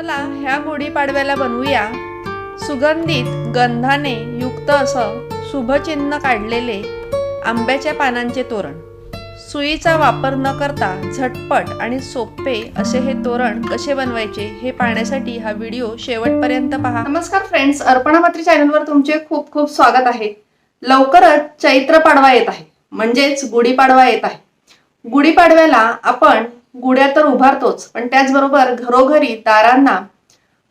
चला ह्या गुढीपाडव्याला बनवूया. सुगंधित गंधाने युक्त असं शुभचिन्ह काढलेले आंब्याच्या पानांचे तोरण. सुईचा वापर न करता झटपट आणि सोपे असे हे तोरण कसे बनवायचे हे पाहण्यासाठी हा व्हिडिओ शेवटपर्यंत पहा. नमस्कार फ्रेंड्स अर्पणा मात्री चॅनलवर तुमचे खूप खूप स्वागत आहे. लवकरच चैत्र पाडवा येत आहे. म्हणजेच गुढीपाडवा येत आहे. गुढीपाडव्याला आपण गुड्या तर उभारतोच पण त्याचबरोबर घरोघरी दारांना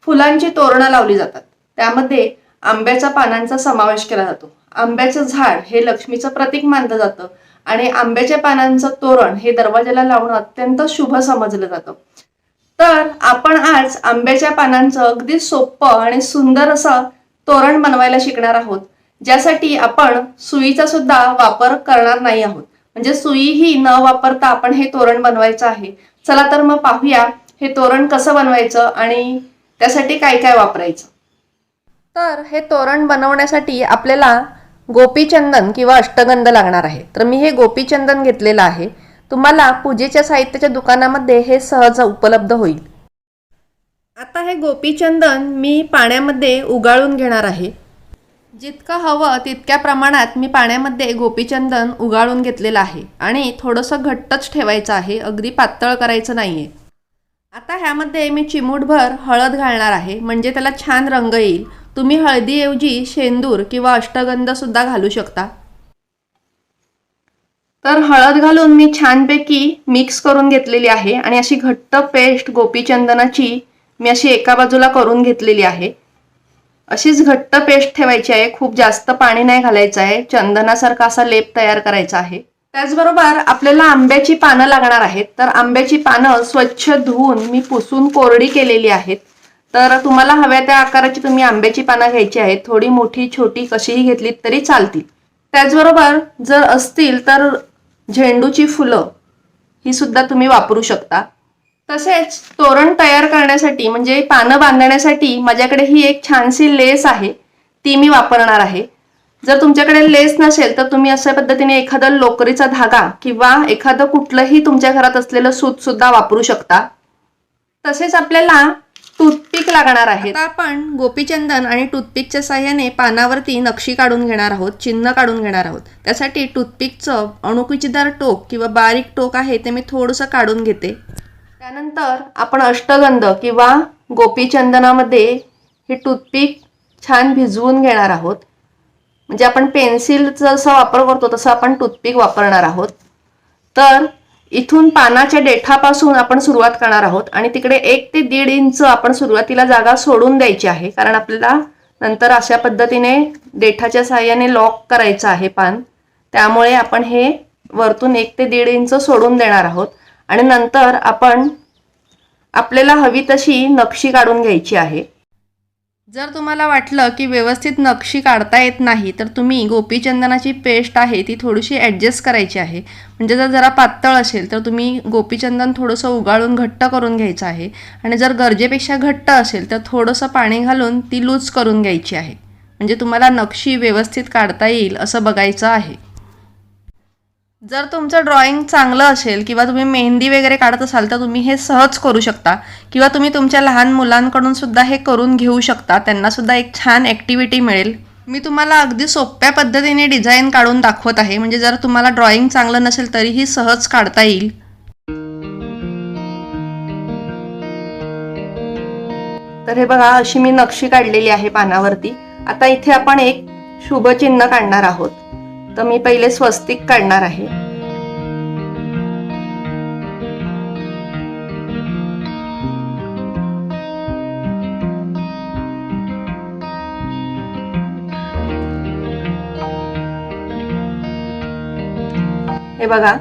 फुलांची तोरणं लावली जातात. त्यामध्ये आंब्याच्या पानांचा समावेश केला जातो. आंब्याचं झाड हे लक्ष्मीचं प्रतीक मानलं जातं आणि आंब्याच्या पानांचं तोरण हे दरवाजाला लावणं अत्यंत शुभ समजलं जातं. तर आपण आज आंब्याच्या पानांचं अगदी सोपं आणि सुंदर असं तोरण बनवायला शिकणार आहोत ज्यासाठी आपण सुईचा सुद्धा वापर करणार नाही आहोत. म्हणजे सुईही न वापरता आपण हे तोरण बनवायचं आहे. चला तर मग पाहूया हे तोरण कसं बनवायचं आणि त्यासाठी काय काय वापरायचं. तर हे तोरण बनवण्यासाठी आपल्याला गोपीचंदन किंवा अष्टगंध लागणार आहे. तर मी हे गोपीचंदन घेतलेलं आहे. तुम्हाला पूजेच्या साहित्याच्या दुकानामध्ये हे सहज उपलब्ध होईल. आता हे गोपीचंदन मी पाण्यामध्ये उगाळून घेणार आहे. जितकं हवं तितक्या प्रमाणात मी पाण्यामध्ये गोपीचंदन उगाळून घेतलेलं आहे आणि थोडंसं घट्टच ठेवायचं आहे अगदी पातळ करायचं नाही आहे आता ह्यामध्ये मी चिमूटभर हळद घालणार आहे म्हणजे त्याला छान रंग येईल. तुम्ही हळदीऐवजी शेंदूर किंवा अष्टगंध सुद्धा घालू शकता. तर हळद घालून मी छानपैकी मिक्स करून घेतलेली आहे आणि अशी घट्ट पेस्ट गोपीचंदनाची मी अशी एका बाजूला करून घेतलेली आहे. अशीच घट्ट पेस्ट ठेवायची आहे. खूप जास्त पाणी नाही घालायचं आहे. चंदनासारखा असा लेप तयार करायचा आहे. त्याचबरोबर आपल्याला आंब्याची पानं लागणार आहेत. तर आंब्याची पानं स्वच्छ धुवून मी पुसून कोरडी केलेली आहेत. तर तुम्हाला हव्या त्या आकाराची तुम्ही आंब्याची पानं घ्यायची आहेत. थोडी मोठी छोटी कशीही घेतलीत तरी चालतील. त्याचबरोबर जर असतील तर झेंडूची फुलं ही सुद्धा तुम्ही वापरू शकता. तसेच तोरण तयार करण्यासाठी म्हणजे पानं बांधण्यासाठी माझ्याकडे ही एक छानशी लेस आहे. ती मी वापरणार आहे. जर तुमच्याकडे लेस नसेल तर तुम्ही अशा पद्धतीने एखादा लोकरीचा धागा किंवा एखादं कुठलंही तुमच्या घरात असलेलं सूत सुद्धा वापरू शकता. तसेच आपल्याला टूथपिक लागणार आहे आता आपण गोपीचंदन आणि टूथपिकच्या साह्याने पानावरती नक्षी काढून घेणार आहोत चिन्ह काढून घेणार आहोत. त्यासाठी टूथपिकचं अणुकुचीदार टोक किंवा बारीक टोक आहे ते मी थोडंसं काढून घेते. त्यानंतर आपण अष्टगंध किंवा गोपीचंदनामध्ये हे टूथपिक छान भिजवून घेणार आहोत. म्हणजे आपण पेन्सिलचा जसा वापर करतो तसं आपण टूथपिक वापरणार आहोत. तर इथून पानाच्या देठापासून आपण सुरुवात करणार आहोत आणि तिकडे एक ते दीड इंच आपण सुरुवातीला जागा सोडून द्यायची आहे कारण आपल्याला नंतर अशा पद्धतीने देठाच्या साह्याने लॉक करायचं आहे पान. त्यामुळे आपण हे वरतून एक ते दीड इंच सोडून देणार आहोत. आणि नंतर आपण आपल्याला हवी तशी नक्षी काढून घ्यायची आहे. जर तुम्हाला वाटलं की व्यवस्थित नक्षी काढता येत नाही तर तुम्ही गोपीचंदनाची पेस्ट आहे ती थोडीशी ॲडजस्ट करायची आहे. म्हणजे जर जरा पातळ असेल तर तुम्ही गोपीचंदन थोडंसं उगाळून घट्ट करून घ्यायचं आहे. आणि जर गरजेपेक्षा घट्ट असेल तर थोडंसं पाणी घालून ती लूज करून घ्यायची आहे. म्हणजे तुम्हाला नक्षी व्यवस्थित काढता येईल असं बघायचं आहे. जर तुमचं ड्रॉइंग चांगलं असेल किंवा तुम्ही मेहंदी वगैरे काढत असाल तर तुम्ही हे सहज करू शकता. किंवा तुम्ही तुमच्या लहान मुलांकडून सुद्धा हे करून घेऊ शकता. त्यांना सुद्धा एक छान ॲक्टिव्हिटी मिळेल. मी तुम्हाला अगदी सोप्या पद्धतीने डिझाईन काढून दाखवत आहे. म्हणजे जर तुम्हाला ड्रॉइंग चांगलं नसेल तरीही सहज काढता येईल. तर हे बघा अशी मी नक्षी काढलेली आहे पानावरती. आता इथे आपण एक शुभचिन्ह काढणार आहोत. तर मी पहिले स्वस्तिक काढणार आहे. हे बघा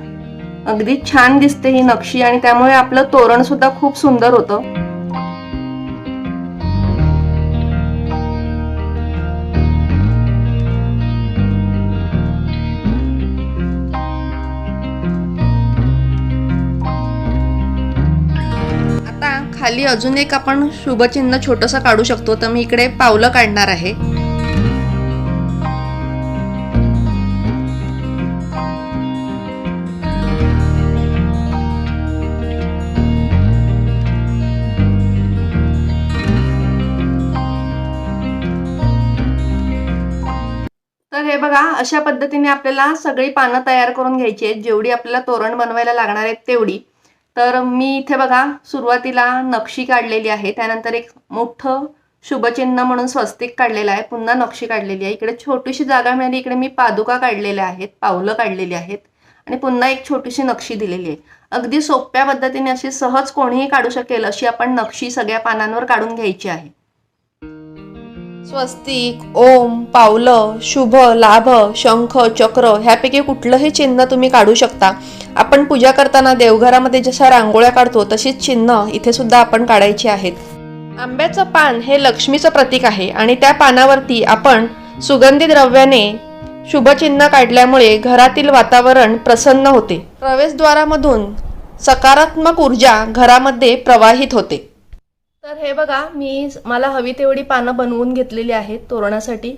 अगदी छान दिसते ही नक्षी आणि त्यामुळे आपलं तोरण सुद्धा खूप सुंदर होतं. आता खाली अजून एक आपण शुभचिन्ह छोटंसं काढू शकतो तर मी इकडे पावलं काढणार आहे. बघा अशा पद्धतीने आपल्याला सगळी पानं तयार करून घ्यायची आहेत. जेवढी आपल्याला तोरण बनवायला लागणार आहेत तेवढी. तर मी इथे बघा सुरुवातीला नक्षी काढलेली आहे. त्यानंतर एक मोठं शुभचिन्ह म्हणून स्वस्तिक काढलेलं आहे. पुन्हा नक्षी काढलेली आहे. इकडे छोटीशी जागा मिळाली. इकडे मी पादुका काढलेल्या आहेत. पावलं काढलेली आहेत. आणि पुन्हा एक छोटीशी नक्षी दिलेली आहे. अगदी सोप्या पद्धतीने अशी सहज कोणीही काढू शकेल अशी आपण नक्षी सगळ्या पानांवर काढून घ्यायची आहे. स्वस्तिक ओम पावलं शुभ लाभ शंख चक्र ह्यापैकी कुठलंही चिन्ह तुम्ही काढू शकता. आपण पूजा करताना देवघरामध्ये जशा रांगोळ्या काढतो तशीच चिन्ह इथे सुद्धा आपण काढायची आहेत. आंब्याचं पान हे लक्ष्मीचं प्रतीक आहे आणि त्या पानावरती आपण सुगंधी द्रव्याने शुभचिन्ह काढल्यामुळे घरातील वातावरण प्रसन्न होते. प्रवेशद्वारामधून सकारात्मक ऊर्जा घरामध्ये प्रवाहित होते. तर हे बघा मी मला हवी तेवढी पानं बनवून घेतलेली आहेत तोरणासाठी.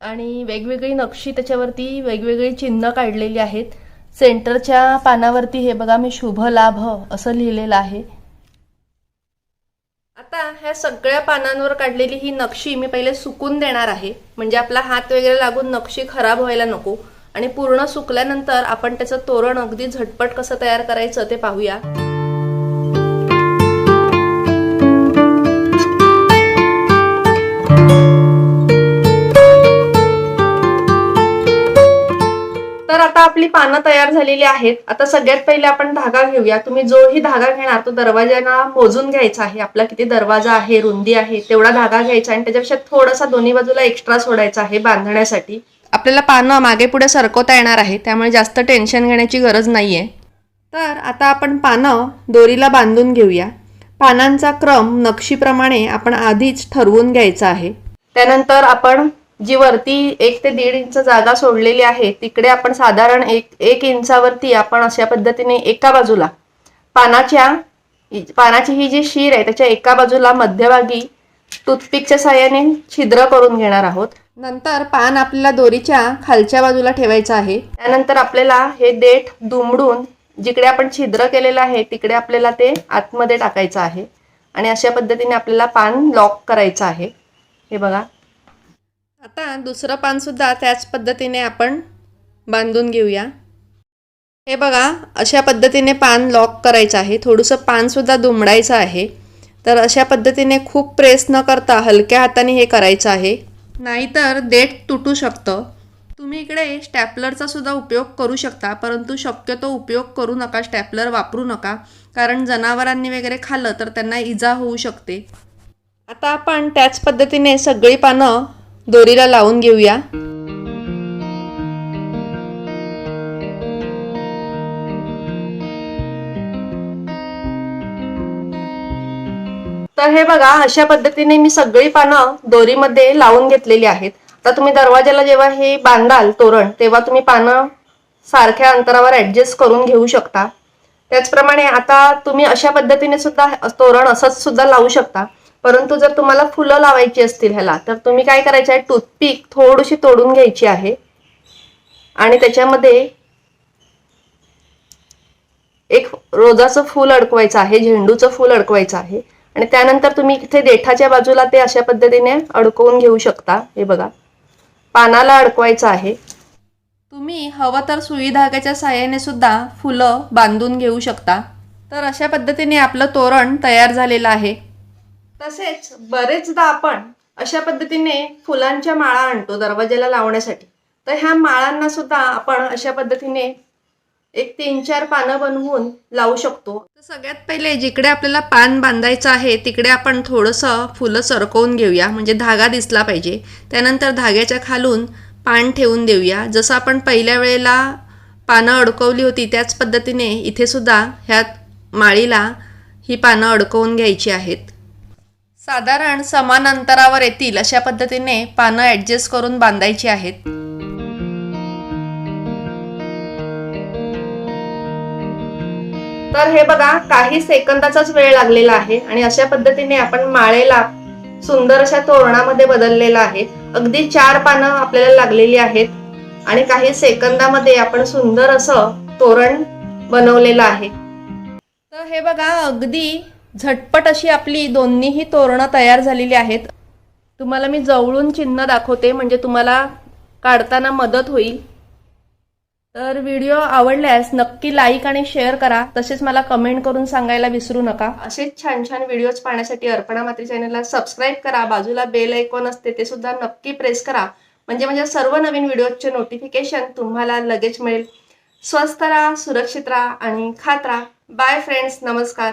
आणि वेगवेगळी नक्षी त्याच्यावरती वेगवेगळी चिन्ह काढलेली आहेत. सेंटरच्या पानावरती हे बघा मी शुभ लाभ असं लिहिलेलं आहे. आता ह्या सगळ्या पानांवर काढलेली ही नक्षी मी पहिले सुकून देणार आहे. म्हणजे आपला हात वगैरे लागून नक्षी खराब व्हायला नको. आणि पूर्ण सुकल्यानंतर आपण त्याचं तोरण अगदी झटपट कसं तयार करायचं ते पाहूया. तर आता आपली पानं तयार झालेली आहेत. आता सगळ्यात पहिले आपण धागा घेऊया. तुम्ही जोही धागा घेणार तो दरवाजाला मोजून घ्यायचा आहे. आपला किती दरवाजा आहे रुंदी आहे तेवढा धागा घ्यायचा आणि त्याच्यापेक्षा थोडासा दोन्ही बाजूला एक्स्ट्रा सोडायचा आहे बांधण्यासाठी. आपल्याला पानं मागे पुढे सरकवता येणार आहे त्यामुळे जास्त टेन्शन घेण्याची गरज नाही तर आता आपण पानं दोरीला बांधून घेऊया. पानांचा क्रम नक्षीप्रमाणे आपण आधीच ठरवून घ्यायचा आहे. त्यानंतर आपण जी वरती एक ते दीड इंच जागा सोडलेली आहे तिकडे आपण साधारण एक एक इंचावरती आपण अशा पद्धतीने एका बाजूला पानाच्या पानाची ही जी शीर आहे त्याच्या एका बाजूला मध्यभागी टूथपिकच्या साह्याने छिद्र करून घेणार आहोत. नंतर पान आपल्याला दोरीच्या खालच्या बाजूला ठेवायचं आहे. त्यानंतर आपल्याला हे देठ दुमडून जिकडे आपण छिद्र केलेलं आहे तिकडे आपल्याला ते आतमध्ये टाकायचं आहे. आणि अशा पद्धतीने आपल्याला पान लॉक करायचं आहे. हे बघा. आता दुसरं पानसुद्धा त्याच पद्धतीने आपण बांधून घेऊया. हे बघा अशा पद्धतीने पान लॉक करायचं आहे. थोडंसं पानसुद्धा दुमडायचं आहे. तर अशा पद्धतीने खूप प्रेस न करता हलक्या हाताने हे करायचं आहे. नाहीतर देठ तुटू शकतं. तुम्ही इकडे स्टॅपलरचा सुद्धा उपयोग करू शकता परंतु शक्यतो उपयोग करू नका स्टॅपलर वापरू नका कारण जनावरांनी वगैरे खाल्लं तर त्यांना इजा होऊ शकते. आता आपण त्याच पद्धतीने सगळी पानं दोरीला लावून घेऊया. तर हे बघा अशा पद्धतीने मी सगळी पानं दोरीमध्ये लावून घेतलेली आहेत. आता तुम्ही दरवाजाला जेव्हा हे बांधाल तोरण तेव्हा तुम्ही पानं सारख्या अंतरावर ऍडजस्ट करून घेऊ शकता. त्याचप्रमाणे आता तुम्ही अशा पद्धतीने सुद्धा तोरण असंच सुद्धा लावू शकता. परंतु जर तुम्हाला फुलं लावायची असतील ह्याला तर तुम्ही काय करायचं आहे? टूथपिक थोडीशी तोडून घ्यायची आहे. आणि त्याच्यामध्ये एक रोजाचं फूल अडकवायचं आहे झेंडूचं फूल अडकवायचं आहे. आणि त्यानंतर तुम्ही इथे देठाच्या बाजूला ते अशा पद्धतीने अडकवून घेऊ शकता. हे बघा. पानाला अडकवायचं आहे. तुम्ही हवं तर सुई धाग्याच्या साह्याने सुद्धा फुलं बांधून घेऊ शकता. तर अशा पद्धतीने आपलं तोरण तयार झालेलं आहे. तसेच बरेचदा आपण अशा पद्धतीने फुलांच्या माळा आणतो दरवाजाला लावण्यासाठी. तर ह्या माळांना सुद्धा आपण अशा पद्धतीने एक तीन चार पानं बनवून लावू शकतो. तर सगळ्यात पहिले जिकडे आपल्याला पान बांधायचं आहे तिकडे आपण थोडंसं फुलं सरकवून घेऊया. म्हणजे धागा दिसला पाहिजे. त्यानंतर धाग्याच्या खालून पान ठेवून देऊया. जसं आपण पहिल्या वेळेला पानं अडकवली होती त्याच पद्धतीने इथे सुद्धा ह्यात माळीला ही पानं अडकवून घ्यायची आहेत. साधारण समान अंतरावर येतील अशा पद्धतीने पानं ॲडजस्ट करून बांधायची आहेत. तर हे बघा काही सेकंदाचाच वेळ लागलेला आहे आणि अशा पद्धतीने आपण माळेला सुंदर अशा तोरणामध्ये बदललेला आहे. अगदी चार पानं आपल्याला लागलेली आहेत आणि काही सेकंदामध्ये आपण सुंदर असं तोरण बनवलेलं आहे. तर हे बघा अगदी झटपट अशी आपली दोन्हीही तोरणं तयार झालेली आहेत. तुम्हाला मी जवळून चिन्ह दाखवते म्हणजे तुम्हाला काढताना मदत होईल. तर व्हिडिओ आवडल्यास नक्की लाईक आणि शेअर करा. तसेच मला कमेंट करून सांगायला विसरू नका. असेच छान छान व्हिडिओज पाहण्यासाठी अर्पणा मात्री चॅनलला सबस्क्राईब करा. बाजूला बेल ऐकॉन असते ते सुद्धा नक्की प्रेस करा. म्हणजे माझ्या सर्व नवीन व्हिडिओजचे नोटिफिकेशन तुम्हाला लगेच मिळेल. स्वस्त राहा सुरक्षित राहा आणि खात राहा. बाय फ्रेंड्स नमस्कार.